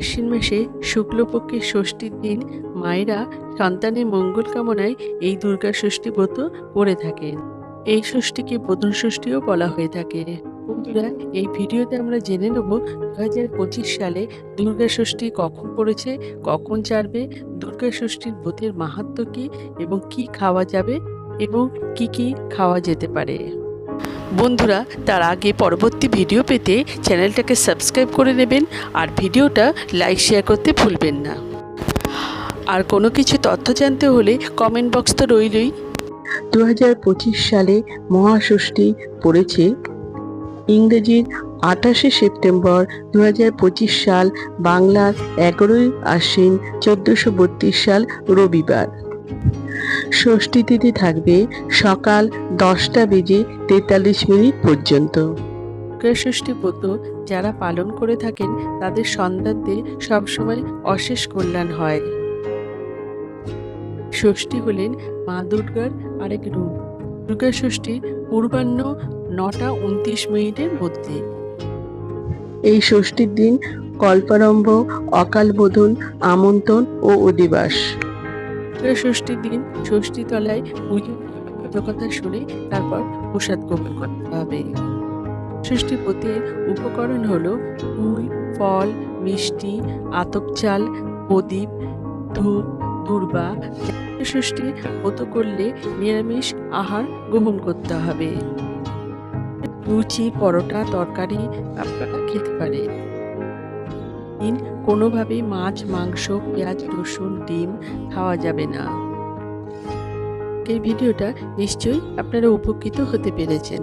আশ্বিন মাসে শুক্লপক্ষের ষষ্ঠীর দিন মায়েরা সন্তানের মঙ্গল কামনায় এই দুর্গা ষষ্ঠী ব্রত করে থাকেন। এই ষষ্ঠীকে বোধন ষষ্ঠীও বলা হয়ে থাকে। বন্ধুরা, এই ভিডিওতে আমরা জেনে নেব দু হাজার পঁচিশ সালে দুর্গা ষষ্ঠী কখন পড়েছে, কখন চারবে দুর্গা ষষ্ঠীর ব্রতের মাহাত্ম্য কী এবং কি খাওয়া যাবে এবং কি কি খাওয়া যেতে পারে। বন্ধুরা, তার আগে পরবর্তী ভিডিও পেতে চ্যানেলটাকে সাবস্ক্রাইব করে নেবেন আর ভিডিওটা লাইক, শেয়ার করতে ভুলবেন না। আর কোনো কিছু তথ্য জানতে হলে কমেন্ট বক্স তো রইলই। দু হাজার পঁচিশ সালে মহাষষ্ঠী পড়েছে। ইংরেজির আঠাশে সেপ্টেম্বর দু হাজার পঁচিশ সাল বাংলার এগারোই আশ্বিন চোদ্দোশো সাল রবিবার। ষষ্ঠী তিথি থাকবে সকাল দশটা বেজে তেতাল্লিশ মিনিট পর্যন্ত। ষষ্ঠী ব্রত যারা পালন করে থাকেন তাদের সন্তানদের সবসময় অশেষ কল্যাণ হয়। ষষ্ঠী হলেন মা দুর্গার আরেক রূপ। দুর্গা ষষ্ঠী পূর্বাহ্ন নটা উনত্রিশ মিনিটের মধ্যে। এই ষষ্ঠীর দিন কল্পারম্ভ অকাল বোধন আমন্ত্রণ ও অধিবাস। ষষ্ঠীর দিন ষষ্ঠী তলায় পুজো কথা শুনে তারপর প্রসাদ গ্রহণ করতে হবে। ষষ্ঠী পতির উপকরণ হলো ফুল, ফল, মিষ্টি, আতপ চাল, প্রদীপ, ধূপ, দুর্বা। ষষ্ঠী ব্রত করলে নিরামিষ আহার গ্রহণ করতে হবে। লুচি, পরোটা, তরকারি আপনারা খেতে পারে দিন কোনোভাবেই মাছ, মাংস, পেঁয়াজ, রসুন, ডিম খাওয়া যাবে না। এই ভিডিওটা নিশ্চয়ই আপনারা উপকৃত হতে পেরেছেন।